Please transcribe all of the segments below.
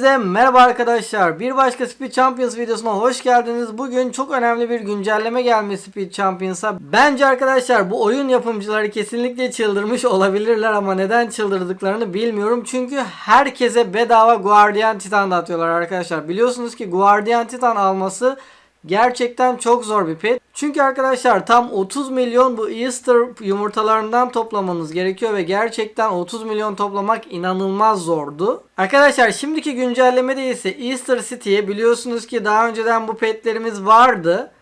Hepinize merhaba arkadaşlar. Bir başka Speed Champions videosuna hoş geldiniz. Bugün çok önemli bir güncelleme gelmiş Speed Champions'a. Bence arkadaşlar bu oyun yapımcıları kesinlikle çıldırmış olabilirler ama neden çıldırdıklarını bilmiyorum. Çünkü herkese bedava Guardian Titan dağıtıyorlar arkadaşlar. Biliyorsunuz ki Guardian Titan alması Gerçekten çok zor bir pet. Çünkü arkadaşlar tam 30 milyon bu Easter yumurtalarından toplamanız gerekiyor ve gerçekten 30 milyon toplamak inanılmaz zordu. Arkadaşlar şimdiki güncellemede ise Easter City'ye biliyorsunuz ki daha önceden bu petlerimiz vardı.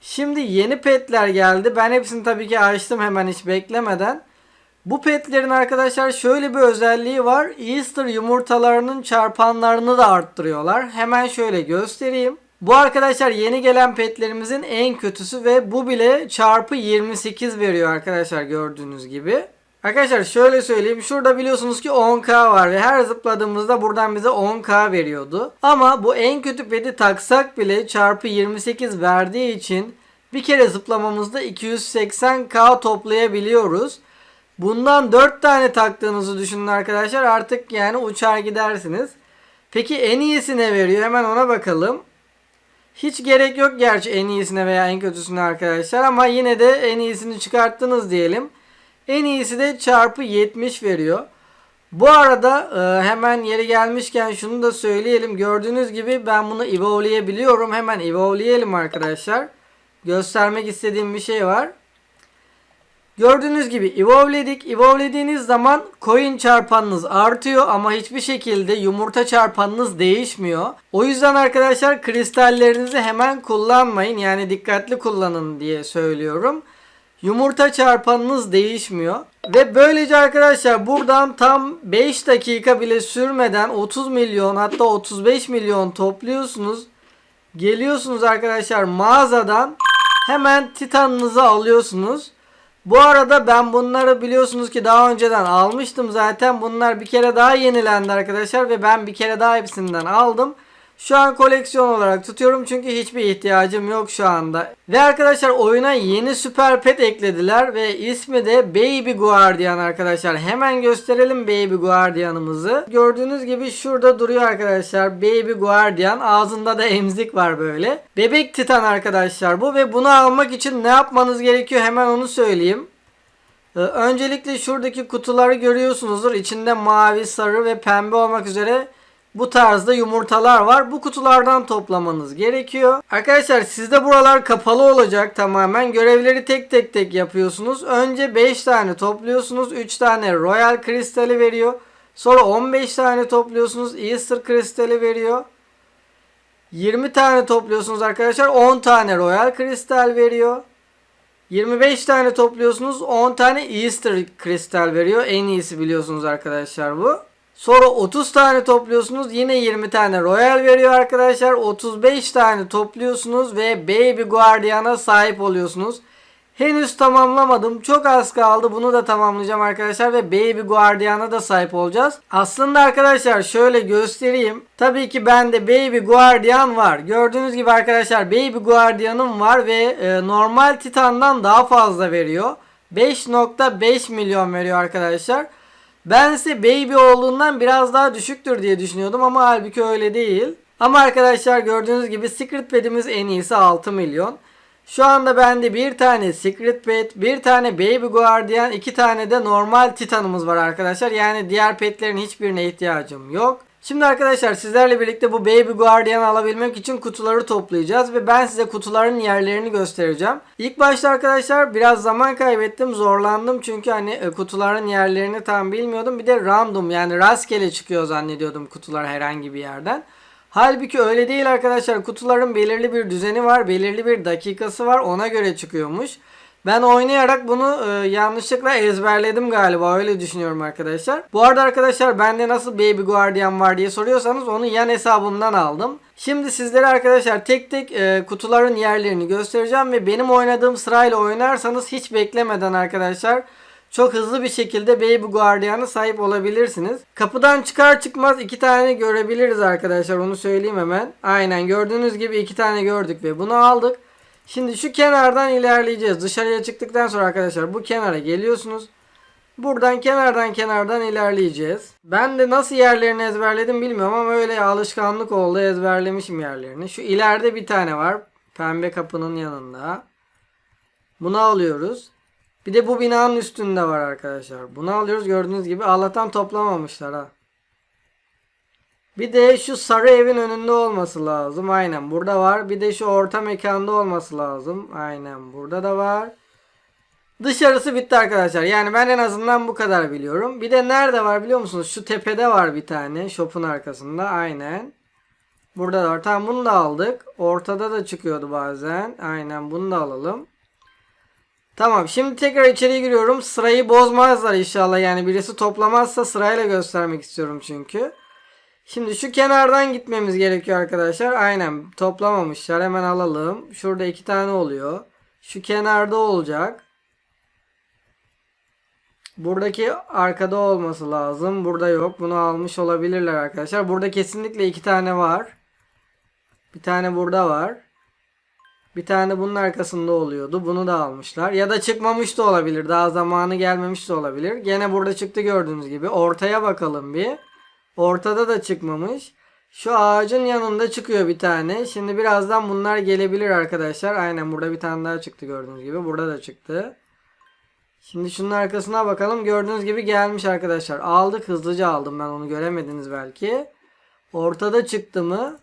Şimdi yeni petler geldi. Ben hepsini tabii ki açtım hemen hiç beklemeden. Bu petlerin arkadaşlar şöyle bir özelliği var. Easter yumurtalarının çarpanlarını da arttırıyorlar. Hemen şöyle göstereyim. Bu arkadaşlar yeni gelen petlerimizin en kötüsü ve bu bile çarpı 28 veriyor arkadaşlar gördüğünüz gibi. Arkadaşlar şöyle söyleyeyim. Şurada biliyorsunuz ki 10k var ve her zıpladığımızda buradan bize 10k veriyordu. Ama bu en kötü peti taksak bile çarpı 28 verdiği için bir kere zıplamamızda 280k toplayabiliyoruz. Bundan 4 tane taktığınızı düşünün arkadaşlar. Artık yani uçar gidersiniz. Peki en iyisi ne veriyor? Hemen ona bakalım. Hiç gerek yok gerçi en iyisine veya en kötüsüne arkadaşlar ama yine de en iyisini çıkarttınız diyelim. En iyisi de çarpı 70 veriyor. Bu arada e, hemen yeri gelmişken şunu da söyleyelim. Gördüğünüz gibi ben bunu evolve'leyebiliyorum. Hemen evolve'leyelim arkadaşlar. Göstermek istediğim bir şey var. Gördüğünüz gibi evolve'ledik. Evolve'lediğiniz zaman coin çarpanınız artıyor ama hiçbir şekilde yumurta çarpanınız değişmiyor. O yüzden arkadaşlar kristallerinizi hemen kullanmayın. Yani dikkatli kullanın diye söylüyorum. Yumurta çarpanınız değişmiyor. Ve böylece arkadaşlar buradan tam 5 dakika bile sürmeden 30 milyon hatta 35 milyon topluyorsunuz. Geliyorsunuz arkadaşlar mağazadan hemen titanınızı alıyorsunuz. Bu arada ben bunları biliyorsunuz ki daha önceden almıştım zaten. Bunlar bir kere daha yenilendi arkadaşlar ve ben bir kere daha hepsinden aldım. Şu an koleksiyon olarak tutuyorum çünkü hiçbir ihtiyacım yok şu anda. Ve arkadaşlar oyuna yeni süper pet eklediler ve ismi de Baby Guardian arkadaşlar. Hemen gösterelim Baby Guardian'ımızı. Gördüğünüz gibi şurada duruyor arkadaşlar Baby Guardian. Ağzında da emzik var böyle. Bebek Titan arkadaşlar bu ve bunu almak için ne yapmanız gerekiyor hemen onu söyleyeyim. Ee, Öncelikle şuradaki kutuları görüyorsunuzdur. İçinde mavi, sarı ve pembe olmak üzere bu tarzda yumurtalar var. Bu kutulardan toplamanız gerekiyor. Arkadaşlar sizde buralar kapalı olacak tamamen. Görevleri tek tek tek yapıyorsunuz. Önce 5 tane topluyorsunuz. 3 tane Royal kristali veriyor. Sonra 15 tane topluyorsunuz. Easter kristali veriyor. 20 tane topluyorsunuz arkadaşlar. 10 tane Royal kristal veriyor. 25 tane topluyorsunuz. 10 tane Easter kristal veriyor. En iyisi biliyorsunuz arkadaşlar bu. Sonra 30 tane topluyorsunuz. Yine 20 tane Royal veriyor arkadaşlar. 35 tane topluyorsunuz ve Baby Guardian'a sahip oluyorsunuz. Henüz tamamlamadım. Çok az kaldı. Bunu da tamamlayacağım arkadaşlar ve Baby Guardian'a da sahip olacağız. Aslında arkadaşlar şöyle göstereyim. Tabii ki bende Baby Guardian var. Gördüğünüz gibi arkadaşlar Baby Guardian'ım var ve e, normal Titan'dan daha fazla veriyor. 5.5 milyon veriyor arkadaşlar. Ben ise baby olduğundan biraz daha düşüktür diye düşünüyordum ama halbuki öyle değil. Ama arkadaşlar gördüğünüz gibi Secret Pet'imiz en iyisi 6 milyon. Şu anda bende bir tane Secret Pet, bir tane Baby Guardian, iki tane de normal Titan'ımız var arkadaşlar. Yani diğer petlerin hiçbirine ihtiyacım yok. Şimdi arkadaşlar sizlerle birlikte bu Baby Guardian alabilmek için kutuları toplayacağız ve ben size kutuların yerlerini göstereceğim. İlk başta arkadaşlar biraz zaman kaybettim, zorlandım çünkü hani e, kutuların yerlerini tam bilmiyordum. Bir de random yani rastgele çıkıyor zannediyordum kutular herhangi bir yerden. Halbuki öyle değil arkadaşlar. Kutuların belirli bir düzeni var, belirli bir dakikası var. Ona göre çıkıyormuş. Ben oynayarak bunu e, yanlışlıkla ezberledim galiba. Öyle düşünüyorum arkadaşlar. Bu arada arkadaşlar bende nasıl Baby Guardian var diye soruyorsanız onu yan hesabımdan aldım. Şimdi sizlere arkadaşlar tek tek e, kutuların yerlerini göstereceğim ve benim oynadığım sırayla oynarsanız hiç beklemeden arkadaşlar çok hızlı bir şekilde Baby Guardian'a sahip olabilirsiniz. Kapıdan çıkar çıkmaz iki tane görebiliriz arkadaşlar onu söyleyeyim hemen. Aynen gördüğünüz gibi iki tane gördük ve bunu aldık. Şimdi şu kenardan ilerleyeceğiz. Dışarıya çıktıktan sonra arkadaşlar bu kenara geliyorsunuz. Buradan kenardan kenardan ilerleyeceğiz. Ben de nasıl yerlerini ezberledim bilmiyorum ama öyle alışkanlık oldu ezberlemişim yerlerini. Şu ileride bir tane var. Pembe kapının yanında. Bunu alıyoruz. Bir de bu binanın üstünde var arkadaşlar. Bunu alıyoruz gördüğünüz gibi. Allah'tan toplamamışlar ha. Bir de şu sarı evin önünde olması lazım. Aynen burada var. Bir de şu orta mekanda olması lazım. Aynen burada da var. Dışarısı bitti arkadaşlar. Yani ben en azından bu kadar biliyorum. Bir de nerede var biliyor musunuz? Şu tepede var bir tane. Shop'un arkasında. Aynen. Burada da var. Tamam bunu da aldık. Ortada da çıkıyordu bazen. Aynen bunu da alalım. Tamam şimdi tekrar içeri giriyorum. Sırayı bozmazlar inşallah. Yani birisi toplamazsa sırayla göstermek istiyorum çünkü. Şimdi şu kenardan gitmemiz gerekiyor arkadaşlar. Aynen toplamamışlar. Hemen alalım. Şurada iki tane oluyor. Şu kenarda olacak. Buradaki arkada olması lazım. Burada yok. Bunu almış olabilirler arkadaşlar. Burada kesinlikle iki tane var. Bir tane burada var. Bir tane bunun arkasında oluyordu. Bunu da almışlar. Ya da çıkmamış da olabilir. Daha zamanı gelmemiş de olabilir. Gene burada çıktı gördüğünüz gibi. Ortaya bakalım bir. Ortada da çıkmamış. Şu ağacın yanında çıkıyor bir tane. Şimdi birazdan bunlar gelebilir arkadaşlar. Aynen burada bir tane daha çıktı gördüğünüz gibi. Burada da çıktı. Şimdi şunun arkasına bakalım. Gördüğünüz gibi gelmiş arkadaşlar. Aldık hızlıca aldım ben onu göremediniz belki. Ortada çıktı mı?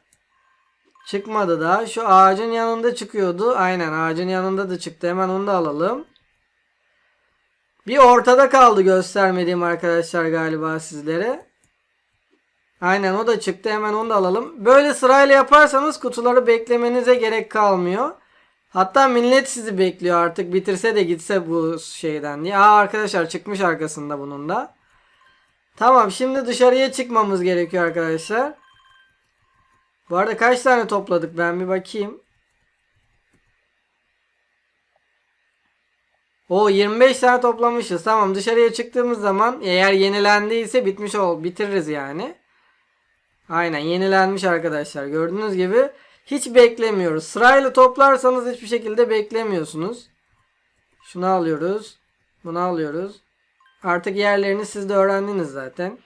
Çıkmadı da. Şu ağacın yanında çıkıyordu. Aynen ağacın yanında da çıktı. Hemen onu da alalım. Bir ortada kaldı göstermediğim arkadaşlar galiba sizlere. Aynen o da çıktı. Hemen onu da alalım. Böyle sırayla yaparsanız kutuları beklemenize gerek kalmıyor. Hatta millet sizi bekliyor artık bitirse de gitse bu şeyden diye. Aa arkadaşlar çıkmış arkasında bunun da. Tamam şimdi dışarıya çıkmamız gerekiyor arkadaşlar. Bu arada kaç tane topladık ben bir bakayım. O 25 tane toplamışız. Tamam dışarıya çıktığımız zaman eğer yenilendiyse bitmiş ol bitiririz yani. Aynen yenilenmiş arkadaşlar. Gördüğünüz gibi hiç beklemiyoruz. Sırayla toplarsanız hiçbir şekilde beklemiyorsunuz. Şunu alıyoruz. Bunu alıyoruz. Artık yerlerini siz de öğrendiniz zaten.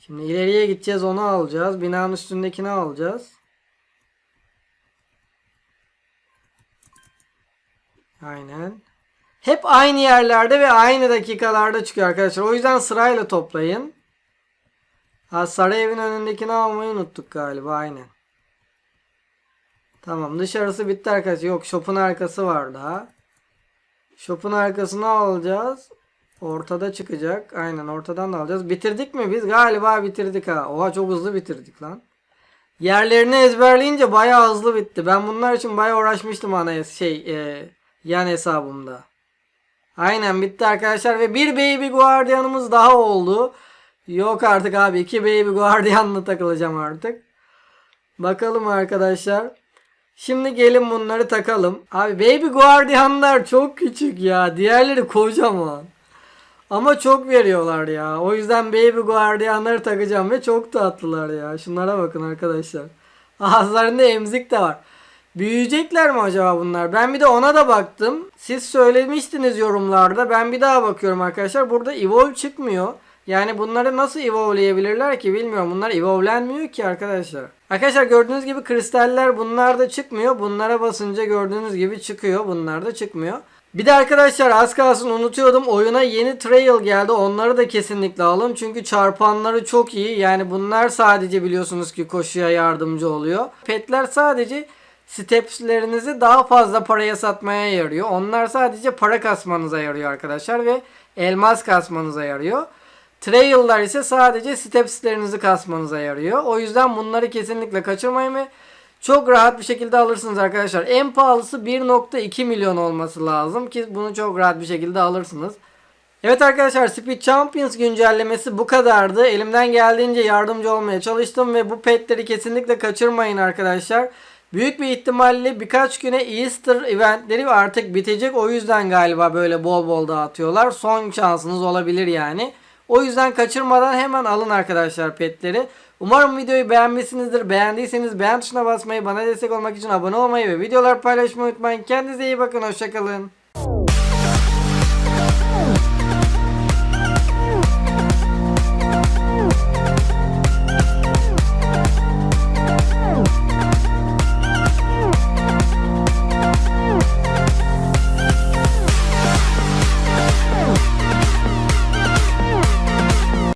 Şimdi ileriye gideceğiz onu alacağız. Binanın üstündekini alacağız. Aynen. Hep aynı yerlerde ve aynı dakikalarda çıkıyor arkadaşlar. O yüzden sırayla toplayın. Ha saray evin önündekini almayı unuttuk galiba aynen. Tamam dışarısı bitti arkadaşlar. Yok shop'un arkası var daha. Shop'un arkasını alacağız. Ortada çıkacak. Aynen ortadan da alacağız. Bitirdik mi biz? Galiba bitirdik ha. Oha çok hızlı bitirdik lan. Yerlerini ezberleyince bayağı hızlı bitti. Ben bunlar için bayağı uğraşmıştım ana şey e, yan hesabımda. Aynen bitti arkadaşlar ve bir baby guardianımız daha oldu. Yok artık abi iki baby guardianla takılacağım artık. Bakalım arkadaşlar. Şimdi gelin bunları takalım. Abi baby guardianlar çok küçük ya. Diğerleri kocaman. Ama çok veriyorlar ya. O yüzden baby guardianları takacağım ve çok tatlılar ya. Şunlara bakın arkadaşlar. Ağızlarında emzik de var. Büyüyecekler mi acaba bunlar? Ben bir de ona da baktım. Siz söylemiştiniz yorumlarda. Ben bir daha bakıyorum arkadaşlar. Burada evolve çıkmıyor. Yani bunları nasıl evolve'leyebilirler ki bilmiyorum. Bunlar evolve'lenmiyor ki arkadaşlar. Arkadaşlar gördüğünüz gibi kristaller bunlar da çıkmıyor. Bunlara basınca gördüğünüz gibi çıkıyor. Bunlar da çıkmıyor. Bir de arkadaşlar az kalsın unutuyordum. Oyuna yeni trail geldi. Onları da kesinlikle alın. Çünkü çarpanları çok iyi. Yani bunlar sadece biliyorsunuz ki koşuya yardımcı oluyor. Petler sadece stepslerinizi daha fazla paraya satmaya yarıyor. Onlar sadece para kasmanıza yarıyor arkadaşlar ve elmas kasmanıza yarıyor. Trail'lar ise sadece stepslerinizi kasmanıza yarıyor. O yüzden bunları kesinlikle kaçırmayın ve çok rahat bir şekilde alırsınız arkadaşlar. En pahalısı 1.2 milyon olması lazım ki bunu çok rahat bir şekilde alırsınız. Evet arkadaşlar Speed Champions güncellemesi bu kadardı. Elimden geldiğince yardımcı olmaya çalıştım ve bu petleri kesinlikle kaçırmayın arkadaşlar. Büyük bir ihtimalle birkaç güne Easter eventleri artık bitecek. O yüzden galiba böyle bol bol dağıtıyorlar. Son şansınız olabilir yani. O yüzden kaçırmadan hemen alın arkadaşlar petleri. Umarım videoyu beğenmişsinizdir. Beğendiyseniz beğen tuşuna basmayı, bana destek olmak için abone olmayı ve videolar paylaşmayı unutmayın. Kendinize iyi bakın. Hoşçakalın.